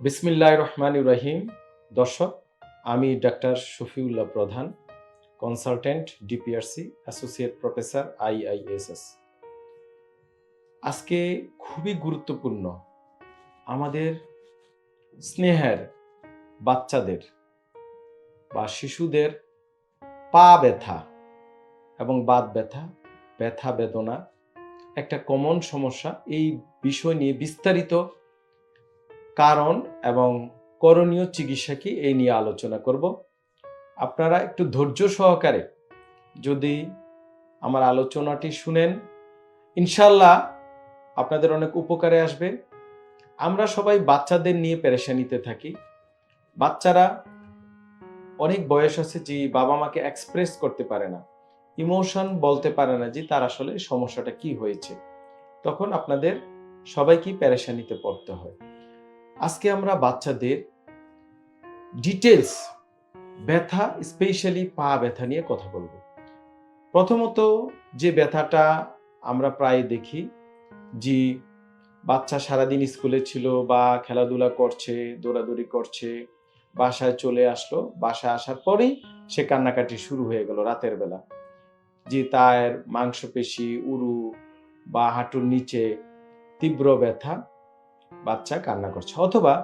বিসমিল্লাহ রহমান রহিম। দর্শক, আমি doctor Shafiullah Pradhan, consultant DPRC associate professor IISS. আজকে খুবই গুরুত্বপূর্ণ আমাদের স্নেহের বাচ্চাদের বা শিশুদের পা ব্যথা এবং বাত ব্যথা ব্যথা বেদনা একটা কমন সমস্যা। এই বিষয় নিয়ে বিস্তারিত কারণ এবং করণীয় চিকিৎসা কি এই নিয়ে আলোচনা করব। আপনারা একটু ধৈর্য সহকারে যদি আমার আলোচনাটি শুনেন, ইনশাল্লাহ আপনাদের অনেক উপকারে আসবে। আমরা সবাই বাচ্চাদের নিয়ে পেরেশানিতে থাকি। বাচ্চারা অনেক বয়স আছে যে বাবা মাকে এক্সপ্রেস করতে পারে না ইমোশন বলতে পারে না যে তার আসলে সমস্যাটা কি হয়েছে। তখন আপনাদের সবাইকে প্যারেশানিতে পড়তে হয়। আজকে আমরা বাচ্চাদের ডিটেলস ব্যথা স্পেশালি পা ব্যথা নিয়ে কথা বলব। প্রথমত যে ব্যথাটা আমরা প্রায় দেখি যে বাচ্চা সারাদিন স্কুলে ছিল বা খেলাধুলা করছে, দৌড়াদৌড়ি করছে, বাসায় চলে আসলো, বাসায় আসার পরেই সে কান্নাকাটি শুরু হয়ে গেল রাতের বেলা। যে তার মাংসপেশি, উরু বা হাঁটুর নিচে তীব্র ব্যথা বাচ্চা কান্না করছে। অথবা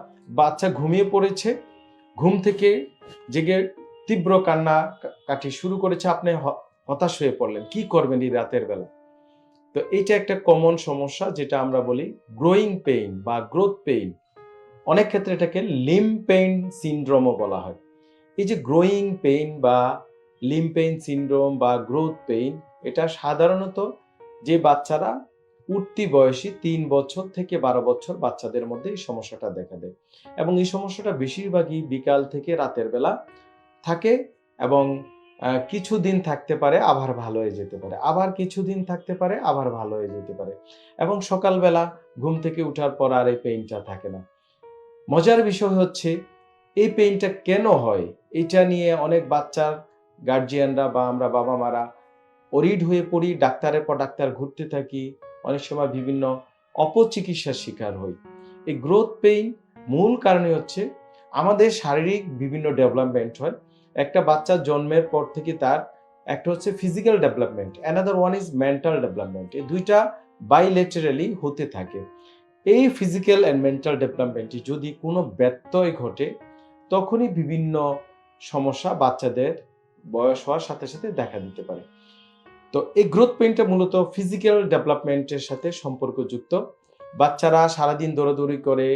বাচ্চা ঘুমিয়ে পড়েছে, ঘুম থেকে জেগে তীব্র কান্না কাটি শুরু করেছে, আপনি হতাশ হয়ে পড়লেন। কি করবেন এই রাতের বেলা? তো এটা একটা কমন সমস্যা, যেটা আমরা বলি গ্রোয়িং পেইন বা গ্রোথ পেইন অনেক ক্ষেত্রে এটাকে লিম পেইন সিনড্রোমও বলা হয়। এই যে গ্রোয়িং পেইন বা লিম পেইন সিনড্রোম বা গ্রোথ পেইন এটা সাধারণত যে বাচ্চারা উঠতি বয়সী তিন বছর থেকে বারো বছর বাচ্চাদের মধ্যে এই সমস্যাটা দেখা দেয়। এবং এই সমস্যাটা বেশিরভাগই বিকাল থেকে রাতের বেলা থাকে এবং কিছুদিন থাকতে পারে আবার ভালো হয়ে যেতে পারে। আবার কিছুদিন থাকতে পারে আবার ভালো হয়ে যেতে পারে। এবং সকালবেলা ঘুম থেকে ওঠার পর আর এই পেইনটা থাকে না। মজার বিষয় হচ্ছে, এই পেইনটা কেন হয়? এটা নিয়ে অনেক বাচ্চার গার্জিয়ানরা বা আমরা বাবা মারা অরিড হয়ে পড়ি, ডাক্তারের পর ডাক্তার ঘুরতে থাকি অনেক সময় বিভিন্ন অপচিকিৎসার শিকার হই। এই গ্রোথ পেইন মূল কারণে হচ্ছে আমাদের শারীরিক বিভিন্ন ডেভেলপমেন্ট হয়। একটা বাচ্চা জন্মের পর থেকে তার একটা হচ্ছে physical development another one is mental development এই দুইটা বাইলেটারালি হতে থাকে। এই ফিজিক্যাল অ্যান্ড মেন্টাল ডেভেলপমেন্টে যদি কোনো ব্যত্যয় ঘটে, তখনই বিভিন্ন সমস্যা বাচ্চাদের বয়স হওয়ার সাথে সাথে দেখা দিতে পারে। তো এই গ্রোথ পেইনটা মূলত ফিজিক্যাল ডেভেলপমেন্টের সাথে সম্পর্কযুক্ত। বাচ্চারা সারাদিন দৌড়াদৌড়ি করে,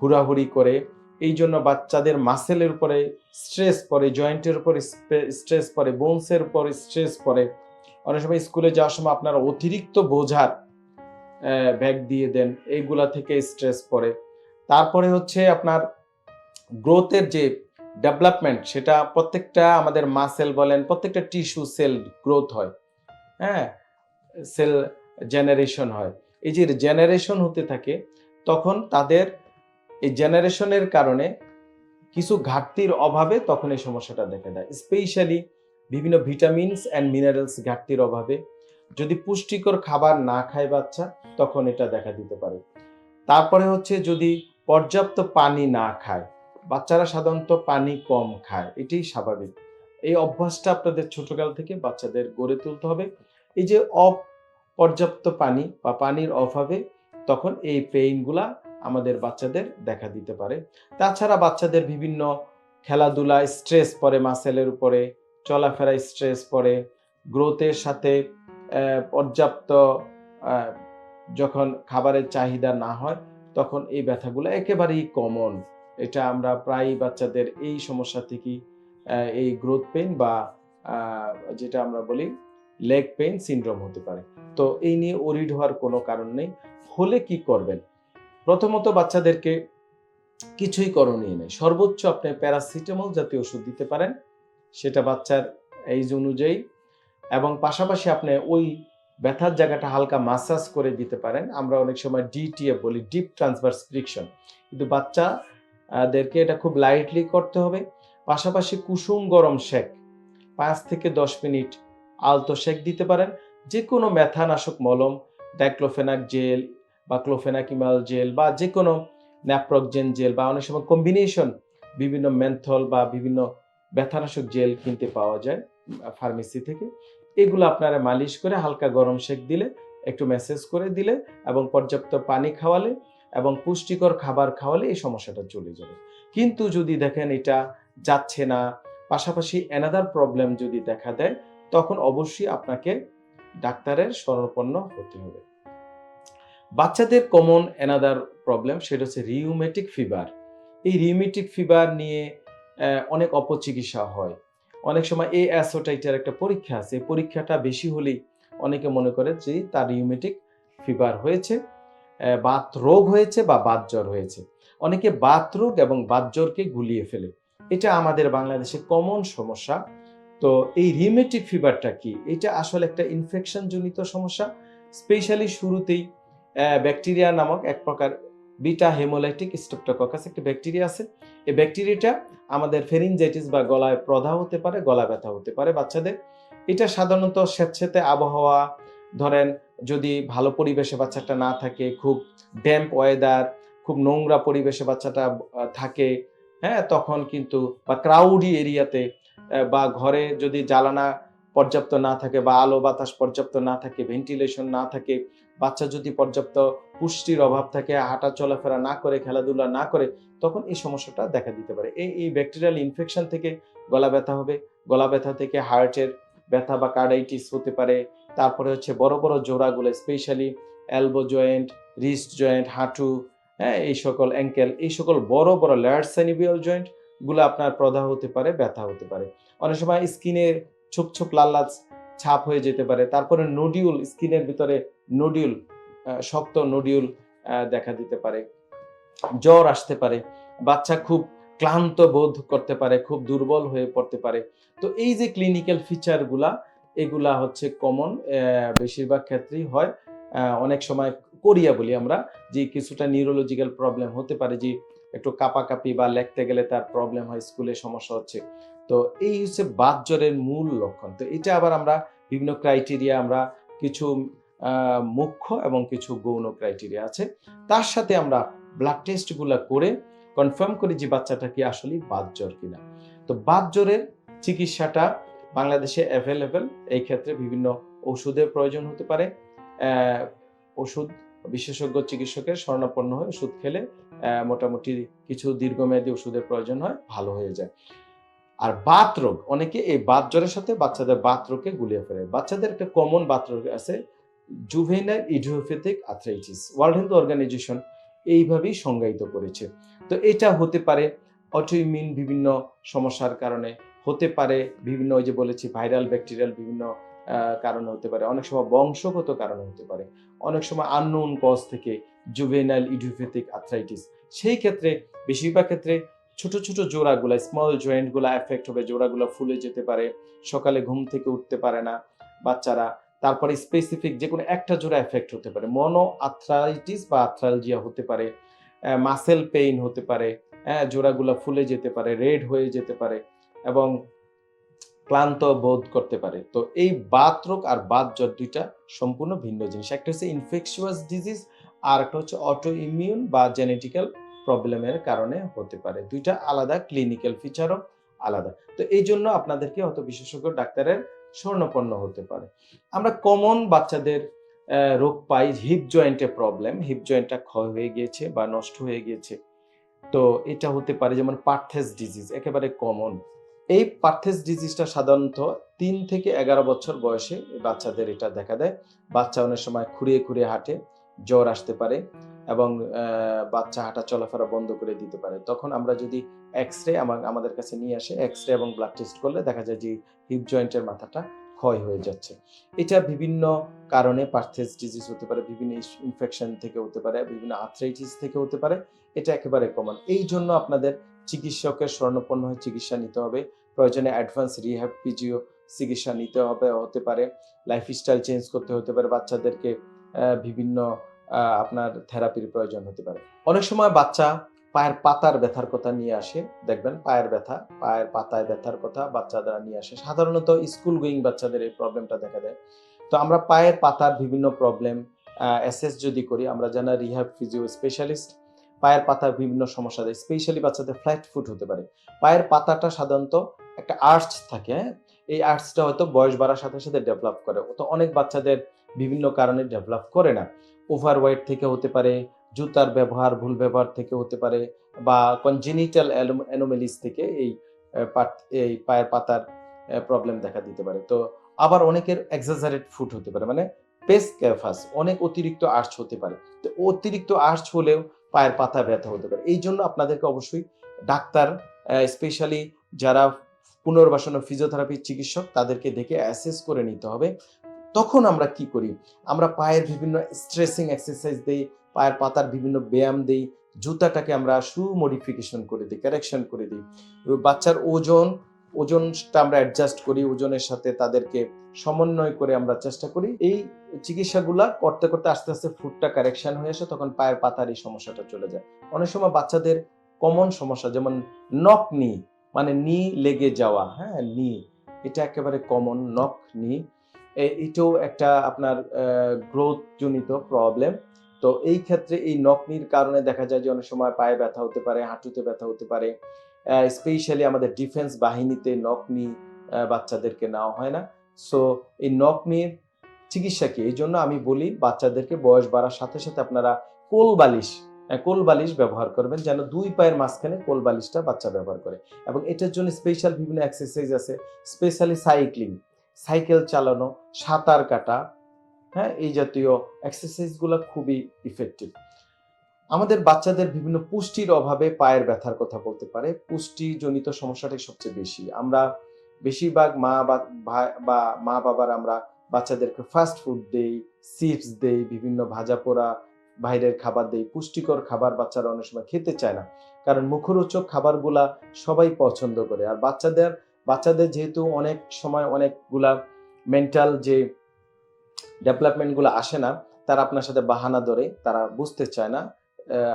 হুড়াহুড়ি করে, এই জন্য বাচ্চাদের মাসেলের উপরে স্ট্রেস পড়ে জয়েন্টের উপরে স্ট্রেস পড়ে বোনসের উপরে স্ট্রেস পড়ে। অনেক সময় স্কুলে যাওয়ার সময় আপনারা অতিরিক্ত বোঝার ব্যাগ দিয়ে দেন, এইগুলা থেকে স্ট্রেস পড়ে। তারপরে হচ্ছে আপনার গ্রোথের যে ডেভেলপমেন্ট সেটা প্রত্যেকটা আমাদের মাসেল বলেন, প্রত্যেকটা টিস্যু সেল গ্রোথ হয়। হ্যাঁ সেল জেনারেশন হয়। এই যে জেনারেশন হতে থাকে, তখন তাদের এই জেনারেশনের কারণে কিছু ঘাটতির অভাবে তখন এই সমস্যাটা দেখা দেয়। স্পেশালি বিভিন্ন ভিটামিনস অ্যান্ড মিনারেলস ঘাটতির অভাবে। যদি পুষ্টিকর খাবার না খায় বাচ্চা, তখন এটা দেখা দিতে পারে। তারপরে হচ্ছে যদি পর্যাপ্ত পানি না খায়, বাচ্চারা সাধারণত পানি কম খায়, এটাই স্বাভাবিক। এই অভ্যাসটা আপনাদের ছোটকাল থেকে বাচ্চাদের গড়ে তুলতে হবে। এই যে অপর্যাপ্ত পানি বা পানির অভাবে তখন এই পেইনগুলা আমাদের বাচ্চাদের দেখা দিতে পারে। তাছাড়া বাচ্চাদের বিভিন্ন খেলাধুলা স্ট্রেস পড়ে মাসেলের উপরে চলাফেরায় স্ট্রেস পড়ে গ্রোথের সাথে পর্যাপ্ত যখন খাবারের চাহিদা না হয়, তখন এই ব্যথাগুলো একেবারেই কমন এটা আমরা প্রায় বাচ্চাদের এই সমস্যা থেকে এই গ্রোথ পেন বা যেটা আমরা বলি লেগ পেইন সিনড্রোম হতে পারে। তো এই নিয়ে ওরিড হওয়ার কোনো কারণ নেই। হলে কি করবেন? প্রথমত বাচ্চাদেরকে কিছুই করণীয় নেই। সর্বোচ্চ আপনি প্যারাসিটামল জাতীয় ওষুধ দিতে পারেন, সেটা বাচ্চার এইজ অনুযায়ী। এবং পাশাপাশি আপনি ওই ব্যথার জায়গাটা হালকা মাসাজ করে দিতে পারেন। আমরা অনেক সময় ডিটিএফ বলি ডিপ ট্রান্সভার্স ফ্রিকশন কিন্তু বাচ্চাদেরকে এটা খুব লাইটলি করতে হবে। পাশাপাশি কুসুম গরম শেক, পাঁচ থেকে দশ মিনিট আলতো শেক দিতে পারেন। যে কোনো ব্যথানাশক মলম, ডাইক্লোফেনাক জেল বা ক্লোফেনাকিমাল জেল বা যে কোনো ন্যাপ্রকজেন জেল বা অনেক সময় কম্বিনেশন বিভিন্ন মেন্থল বা বিভিন্ন ব্যথানাশক জেল কিনতে পাওয়া যায় ফার্মেসি থেকে। এগুলো আপনারা মালিশ করে হালকা গরম শেক দিলে, একটু মেসেজ করে দিলে এবং পর্যাপ্ত পানি খাওয়ালে এবং পুষ্টিকর খাবার খাওয়ালে এই সমস্যাটা চলে যাবে। কিন্তু যদি দেখেন এটা যাচ্ছে না, পাশাপাশি অ্যানাদার প্রবলেম যদি দেখা দেয় তখন অবশ্যই আপনাকে ডাক্তারের শরণাপন্ন হতে হবে। বাচ্চাদের কমন এনাদার প্রবলেম সেটা হচ্ছে রিউমেটিক ফিভার এই রিউমেটিক ফিভার নিয়ে অনেক অপচিকিৎসা হয়। অনেক সময় এই অ্যাসোটাইটার একটা পরীক্ষা আছে। পরীক্ষাটা বেশি হলেই অনেকে মনে করে যে তার রিউমেটিক ফিভার হয়েছে বাত রোগ হয়েছে বা বাত জ্বর হয়েছে। অনেকে বাত রোগ এবং বাত জ্বরকে গুলিয়ে ফেলে। এটা আমাদের বাংলাদেশে কমন সমস্যা। তো এই রিমেটিক ফিভারটা কি? এটা আসলে একটা ইনফেকশন জনিত সমস্যা স্পেশালি শুরুতেই ব্যাকটেরিয়া নামক এক প্রকার বিটা হেমোলাইটিক স্ট্রেপ্টোককাস একটা ব্যাকটেরিয়া আছে। এই ব্যাকটেরিয়াটা আমাদের ফেরিনজাইটিস বা গলায় প্রদাহ হতে পারে, গলা ব্যথা হতে পারে বাচ্চাদের। এটা সাধারণত স্বেচ্ছেতে আবহাওয়া, ধরেন যদি ভালো পরিবেশে বাচ্চাটা না থাকে, খুব ড্যাম্প ওয়েদার খুব নোংরা পরিবেশে বাচ্চাটা থাকে হ্যাঁ তখন কিন্তু বা ক্রাউডি এরিয়াতে বা ঘরে যদি জ্বালানা পর্যাপ্ত না থাকে বা আলো বাতাস পর্যাপ্ত না থাকে ভেন্টিলেশন না থাকে, বাচ্চা যদি পর্যাপ্ত পুষ্টির অভাব থাকে, হাঁটা চলাফেরা না করে, খেলাধুলা না করে, তখন এই সমস্যাটা দেখা দিতে পারে। এই এই ব্যাকটেরিয়াল ইনফেকশন থেকে গলা ব্যথা হবে, গলা ব্যথা থেকে হার্টের ব্যথা বা কার্ডাইটিস হতে পারে, তারপরে হচ্ছে বড় বড় জোড়াগুলো specially elbow joint wrist joint হাঁটু হ্যাঁ এই সকল অ্যাঙ্কেল এই সকল বড় বড় লেয়ার সাইনিবিয়াল জয়েন্ট গুলো আপনার প্রদাহ হতে পারে, ব্যথা হতে পারে। অনেক সময় স্কিনে ছোপ ছোপ লাল লাল ছাপ হয়ে যেতে পারে, তারপরে নোডিউল, স্কিনের ভিতরে নোডিউল শক্ত নোডিউল দেখা দিতে পারে। জ্বর আসতে পারে, বাচ্চা খুব ক্লান্ত বোধ করতে পারে, খুব দুর্বল হয়ে পড়তে পারে। তো এই যে ক্লিনিক্যাল ফিচারগুলা এগুলা হচ্ছে কমন বেশিরভাগ ক্ষেত্রেই হয়। অনেক সময় কোরিয়া বলি আমরা যে কিছুটা নিউরোলজিক্যাল প্রবলেম হতে পারে, যে একটু কাপাকাপি বা লেখতে গেলে তার প্রবলেম হয় স্কুলে সমস্যা হচ্ছে। তো এই হচ্ছে বাত জ্বরের মূল লক্ষণ। তো এটা আবার আমরা বিভিন্ন ক্রাইটেরিয়া আমরা কিছু মুখ্য এবং কিছু গৌণ ক্রাইটেরিয়া আছে। তার সাথে আমরা ব্লাড টেস্টগুলো করে কনফার্ম করি যে বাচ্চাটা কি আসলে বাত জ্বর কিনা। তো বাত জ্বরের চিকিৎসাটা বাংলাদেশে অ্যাভেলেবেল এই ক্ষেত্রে বিভিন্ন ওষুধের প্রয়োজন হতে পারে। ওষুধ, বিশেষজ্ঞ চিকিৎসকের শরণাপন্ন হয়ে ওষুধ খেলে মোটামুটি কিছু দীর্ঘমেয়াদী ওষুধের প্রয়োজন হয়, ভালো হয়ে যায়। আর বাত রোগ, অনেকে এই বাত জ্বরের সাথে বাচ্চাদের বাত রোগকে গুলিয়ে ফেলে। বাচ্চাদের একটা কমন বাত রোগ আছে juvenile idiopathic arthritis World Health Organization এইভাবেই সংজ্ঞায়িত করেছে। তো এটা হতে পারে অটোইমিউন বিভিন্ন সমস্যার কারণে, হতে পারে বিভিন্ন ওই যে বলেছি ভাইরাল ব্যাকটেরিয়াল বিভিন্ন কারণে হতে পারে। অনেক সময় বংশগত কারণে হতে পারে। অনেক সময় আননোন কজ থেকে জুভেনাইল ইডিওপ্যাথিক আর্থ্রাইটিস সেই ক্ষেত্রে, বেশিরভাগ ক্ষেত্রে ছোট ছোট জোড়াগুলো স্মল জয়েন্টগুলো এফেক্ট হবে, জোড়াগুলো ফুলে যেতে পারে, সকালে ঘুম থেকে উঠতে পারে না বাচ্চারা। তারপরে স্পেসিফিক যে কোনো একটা জোড়া এফেক্ট হতে পারে। মনো আর্থ্রাইটিস বা আর্থ্রালজিয়া হতে পারে মাসেল পেইন হতে পারে হ্যাঁ জোড়াগুলো ফুলে যেতে পারে রেড হয়ে যেতে পারে এবং ক্লান্ত বোধ করতে পারে। তো এই বাত রোগ আর বাত জ্বর দুইটা সম্পূর্ণ ভিন্ন জিনিস। একটা হচ্ছে ইনফেকশুয়াস ডিজিজ আর একটা হচ্ছে অটো ইমিউন বা জেনেটিক্যাল প্রবলেমের কারণে হতে পারে। দুইটা আলাদা ক্লিনিক্যাল ফিচারও আলাদা। তো এই জন্য আপনাদেরকে হয়তো বিশেষজ্ঞ ডাক্তারের স্বর্ণপন্ন হতে পারে। আমরা কমন বাচ্চাদের রোগ পাই হিপ জয়েন্টে প্রবলেম হিপ জয়েন্টটা ক্ষয় হয়ে গিয়েছে বা নষ্ট হয়ে গিয়েছে। তো এটা হতে পারে যেমন পার্থেস ডিজিজ, একেবারে কমন এই পার্থেস ডিজিজটা সাধারণত তিন থেকে এগারো বছর বয়সে বাচ্চাদের এটা দেখা দেয়। বাচ্চা অনেক সময় খুঁড়িয়ে খুঁড়িয়ে হাঁটে। জ্বর আসতে পারে এবং বাচ্চা হাঁটা চলাফেরা বন্ধ করে দিতে পারে। তখন আমরা যদি এক্স রে আমাদের কাছে নিয়ে আসে এক্স রে এবং ব্লাড টেস্ট করলে দেখা যায় যে হিপ জয়েন্টের মাথাটা ক্ষয় হয়ে যাচ্ছে। এটা বিভিন্ন কারণে পার্থেস ডিজিজ হতে পারে, বিভিন্ন ইনফেকশন থেকে হতে পারে, বিভিন্ন আর্থ্রাইটিস থেকে হতে পারে, এটা একেবারে কমন এই জন্য আপনাদের চিকিৎসকের স্বর্ণপন্ন হয়ে চিকিৎসা নিতে হবে। প্রয়োজনে অ্যাডভান্স রিহ্যাব পিজিও চিকিৎসা নিতে হবে, হতে পারে। লাইফস্টাইল চেঞ্জ করতে হতে পারে বাচ্চাদেরকে। বিভিন্ন আপনার থেরাপির প্রয়োজন হতে পারে। অনেক সময় বাচ্চা পায়ের পাতার ব্যথার কথা নিয়ে আসে, দেখবেন পায়ের ব্যথা, পায়ের পাতায় ব্যথার কথা বাচ্চারা নিয়ে আসে। সাধারণত স্কুল গোয়িং বাচ্চাদের এই প্রবলেমটা দেখা দেয়। তো আমরা পায়ের পাতার বিভিন্ন প্রবলেম অ্যাসেস যদি করি, আমরা জানা রিহ্যাব ফিজিও স্পেশালিস্ট পায়ের পাতার বিভিন্ন সমস্যা দেয় স্পেশালি বাচ্চাদের ফ্ল্যাট ফুট হতে পারে। পায়ের পাতাটা সাধারণত একটা আর্টস থাকে হ্যাঁ? এই আর্চটা হয়তো বয়স বাড়ার সাথে সাথে ডেভেলপ করে। তো অনেক বাচ্চাদের বিভিন্ন কারণে ডেভেলপ করে না। ওভার ওয়েট থেকে হতে পারে, জুতার ব্যবহার, ভুল ব্যবহার থেকে হতে পারে, বা কনজেনিটাল অ্যানোমেলিস থেকে এই এই পায়ের পাতার প্রবলেম দেখা দিতে পারে। তো আবার অনেকের এক্সাজারেট ফুট হতে পারে মানে পেস ক্যাফাস অনেক অতিরিক্ত আর্চ হতে পারে। তো অতিরিক্ত আর্চ হলেও পায়ের পাতা ব্যথা হতে পারে। এই জন্য আপনাদেরকে অবশ্যই ডাক্তার স্পেশালি যারা পুনর্বাসন ও ফিজিওথেরাপি চিকিৎসক, তাদেরকে দেখে অ্যাসেস করে নিতে হবে। তখন আমরা কি করি? আমরা পায়ের বিভিন্ন স্ট্রেসিং এক্সারসাইজ দেই, পায়ের পাতার বিভিন্ন ব্যায়াম দেই, জুতাটাকে আমরা শু মডিফিকেশন করে দিই কারেকশন করে দিই। বাচ্চার ওজন, ওজনটা আমরা অ্যাডজাস্ট করি, ওজনের সাথে তাদেরকে সমন্বয় করে আমরা চেষ্টা করি। এই চিকিৎসাগুলা করতে করতে আস্তে আস্তে ফুটটা কারেকশন হয়ে আসে, তখন পায়ের পাতার এই সমস্যাটা চলে যায়। অনেক সময় বাচ্চাদের কমন সমস্যা, যেমন নক নি মানে নি লেগে যাওয়া হ্যাঁ নি এটা একেবারে কমন নক নি এটাও একটা আপনার গ্রোথ জনিত প্রবলেম তো এই ক্ষেত্রে এই নকনির কারণে দেখা যায় যে অনেক সময় পায়ে ব্যথা হতে পারে, হাঁটুতে ব্যথা হতে পারে। স্পেশালি আমাদের ডিফেন্স বাহিনীতে নকনি বাচ্চাদেরকে নেওয়া হয় না। সো এই নকনির চিকিৎসা কি? এই জন্য আমি বলি বাচ্চাদেরকে বয়স বাড়ার সাথে সাথে আপনারা কোল বালিশ কোল বালিশ ব্যবহার করবেন যেন দুই পায়ের মাঝখানে কোল বালিশটা বাচ্চা ব্যবহার করে। এবং এটার জন্য স্পেশাল বিভিন্ন এক্সারসাইজ আছে স্পেশালি সাইক্লিং সাইকেল চালানো, সাঁতার কাটা হ্যাঁ এই জাতীয় এক্সারসাইজগুলো খুবই ইফেক্টিভ আমাদের বাচ্চাদের বিভিন্ন পুষ্টির অভাবে পায়ের ব্যথার কথা বলতে পারে। পুষ্টিজনিত সমস্যাটাই সবচেয়ে বেশি। আমরা বেশিরভাগ মা বা মা বাবার আমরা বাচ্চাদেরকে ফাস্ট ফুড দেই চিপস দেই, বিভিন্ন ভাজা পোড়া, বাইরের খাবার দেই। পুষ্টিকর খাবার বাচ্চারা অনেক সময় খেতে চায় না। কারণ মুখরোচক খাবারগুলা সবাই পছন্দ করে। আর বাচ্চাদের বাচ্চাদের যেহেতু অনেক সময় অনেকগুলা মেন্টাল যে ডেভেলপমেন্টগুলো আসে না, তারা আপনার সাথে বাহানা ধরে, তারা বুঝতে চায় না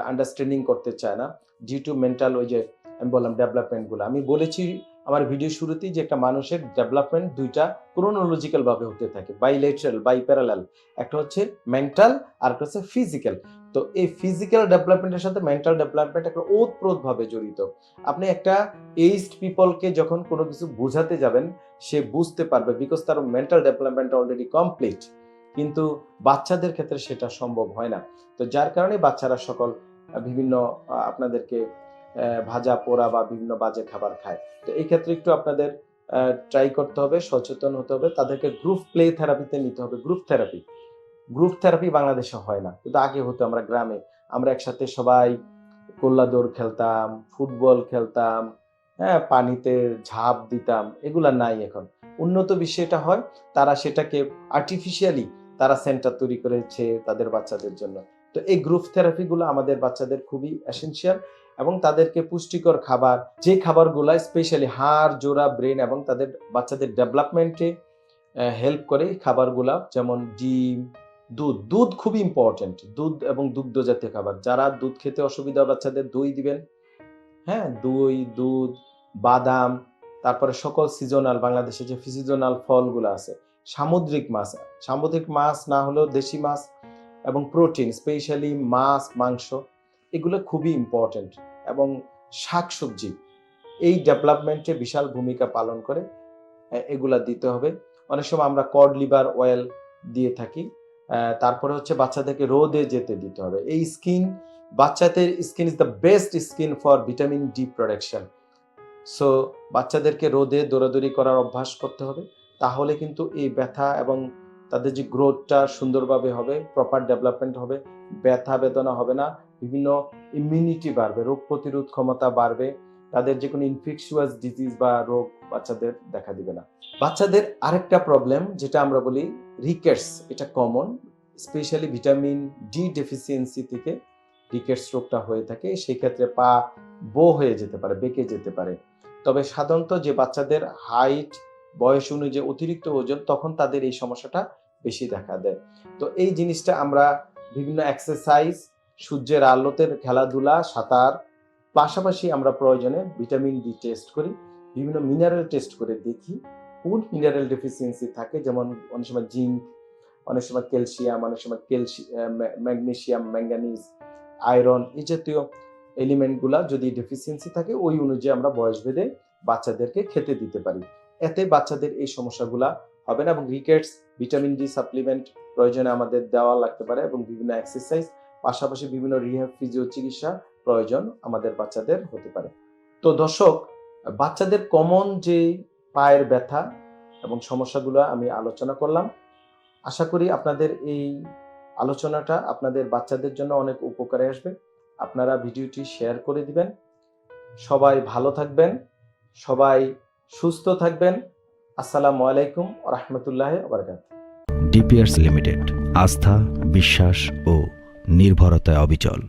আন্ডারস্ট্যান্ডিং করতে চায় না ডিউ টু মেন্টাল ওই যে আমি বললাম ডেভেলপমেন্টগুলো আমি বলেছি আমার ভিডিও শুরুতেই যে একটা মানুষের ডেভেলপমেন্ট দুইটা ক্রোনোলজিক্যাল ভাবে হতে থাকে বাইলেটারাল বাই প্যারালাল একটা হচ্ছে মেন্টাল আর একটা হচ্ছে ফিজিক্যাল তো এই ফিজিক্যাল ডেভেলপমেন্টের সাথে মেন্টাল ডেভেলপমেন্ট একটা ওতপ্রোত ভাবে জড়িত। আপনি একটা এইজড পিপলকে যখন কোনো কিছু বোঝাতে যাবেন, সে বুঝতে পারবে বিকজ তার মেন্টাল ডেভেলপমেন্ট অলরেডি কমপ্লিট কিন্তু বাচ্চাদের ক্ষেত্রে সেটা সম্ভব হয় না। তো যার কারণে বাচ্চারা সকল বিভিন্ন আপনাদেরকে ভাজা পোড়া বা বিভিন্ন বাজে খাবার খায়। তো এই ক্ষেত্রে একটু আপনাদের ট্রাই করতে হবে, সচেতন হতে হবে। তাদেরকে গ্রুপ প্লে থেরাপিতে নিতে হবে গ্রুপ থেরাপি গ্রুপ থেরাপি বাংলাদেশে হয় না। কিন্তু আগে হতো আমরা গ্রামে। আমরা একসাথে সবাই কোল্লা দৌড় খেলতাম, ফুটবল খেলতাম হ্যাঁ পানিতে ঝাঁপ দিতাম, এগুলা নাই এখন। উন্নত বিষয়টা হয়, তারা সেটাকে আর্টিফিশিয়ালি তারা সেন্টার তৈরি করেছে তাদের বাচ্চাদের জন্য। তো এই গ্রুপ থেরাপিগুলো আমাদের বাচ্চাদের খুবই এসেনশিয়াল এবং তাদেরকে পুষ্টিকর খাবার, যে খাবারগুলা স্পেশালি হাড়, জোড়া ব্রেন এবং তাদের বাচ্চাদের ডেভেলপমেন্টে হেল্প করে খাবারগুলা, যেমন ডিম দুধ দুধ খুবই ইম্পর্টেন্ট দুধ এবং দুগ্ধ জাতীয় খাবার। যারা দুধ খেতে অসুবিধা বাচ্চাদের দই দিবেন। হ্যাঁ দই, দুধ, বাদাম, তারপরে সকল সিজনাল বাংলাদেশে যে সিজনাল ফলগুলো আছে, সামুদ্রিক মাছ। সামুদ্রিক মাছ না হলেও দেশি মাছ এবং প্রোটিন স্পেশালি মাছ, মাংস, এগুলো খুবই ইম্পর্টেন্ট এবং শাকসবজি, এই ডেভেলপমেন্টে বিশাল ভূমিকা পালন করে এগুলা দিতে হবে। অনেক সময় আমরা কড লিভার অয়েল দিয়ে থাকি। তারপরে হচ্ছে বাচ্চাদেরকে রোদে যেতে দিতে হবে। এই স্কিন বাচ্চাদের skin is the best skin for vitamin D production so বাচ্চাদেরকে রোদে দৌড়াদৌড়ি করার অভ্যাস করতে হবে। তাহলে কিন্তু এই ব্যথা এবং তাদের যে গ্রোথটা সুন্দরভাবে হবে প্রপার ডেভেলপমেন্ট হবে, ব্যথা বেদনা হবে না, বিভিন্ন ইমিউনিটি বাড়বে, রোগ প্রতিরোধ ক্ষমতা বাড়বে, তাদের যে কোনো ইনফেকশুয়াস ডিজিজ বা রোগ বাচ্চাদের দেখা দিবে না। বাচ্চাদের আরেকটা প্রবলেম যেটা আমরা বলি রিকেটস এটা common specially vitamin D deficiency থেকে রিকেটস রোগটা হয়ে থাকে, সেই ক্ষেত্রে পা বো হয়ে যেতে পারে, বেঁকে যেতে পারে। তবে সাধারণত যে বাচ্চাদের হাইট বয়স অনুযায়ী অতিরিক্ত ওজন, তখন তাদের এই সমস্যাটা বেশি দেখা দেয়। তো এই জিনিসটা আমরা বিভিন্ন এক্সারসাইজ সূর্যের আলোতে খেলাধুলা, সাঁতার, পাশাপাশি আমরা প্রয়োজনে ভিটামিন ডি টেস্ট করি, বিভিন্ন মিনারেল টেস্ট করে দেখি। কোন মিনারেল ডেফিসিয়েন্সি থাকে, যেমন অনেক সময় জিঙ্ক, অনেক সময় ক্যালসিয়াম, অনেক সময় ক্যালসিয়াম ম্যাগনেসিয়াম, ম্যাঙ্গানিজ, আয়রন এই জাতীয় এলিমেন্টগুলা যদি ডেফিসিয়েন্সি থাকে, ওই অনুযায়ী আমরা বয়স ভেদে বাচ্চাদেরকে খেতে দিতে পারি। এতে বাচ্চাদের এই সমস্যাগুলা হবে না এবং রিকেটস, ভিটামিন ডি সাপ্লিমেন্ট প্রয়োজনে আমাদের দেওয়া লাগতে পারে এবং বিভিন্ন এক্সারসাইজ, পাশাপাশি বিভিন্ন রিহ্যাব, ফিজিও চিকিৎসা প্রয়োজন আমাদের বাচ্চাদের হতে পারে। তো দর্শক, বাচ্চাদের কমন যে পায়ের ব্যথা এবং সমস্যাগুলো আমি আলোচনা করলাম। আশা করি আপনাদের এই আলোচনাটা আপনাদের বাচ্চাদের জন্য অনেক উপকারে আসবে। আপনারা ভিডিওটি শেয়ার করে দিবেন। সবাই ভালো থাকবেন, সবাই সুস্থ থাকবেন। আসসালামু আলাইকুম রহমতুল্লাহ বারকাত ডিপিয়ার্স লিমিটেড, আস্থা, বিশ্বাস ও নির্ভরতায় অবিচল।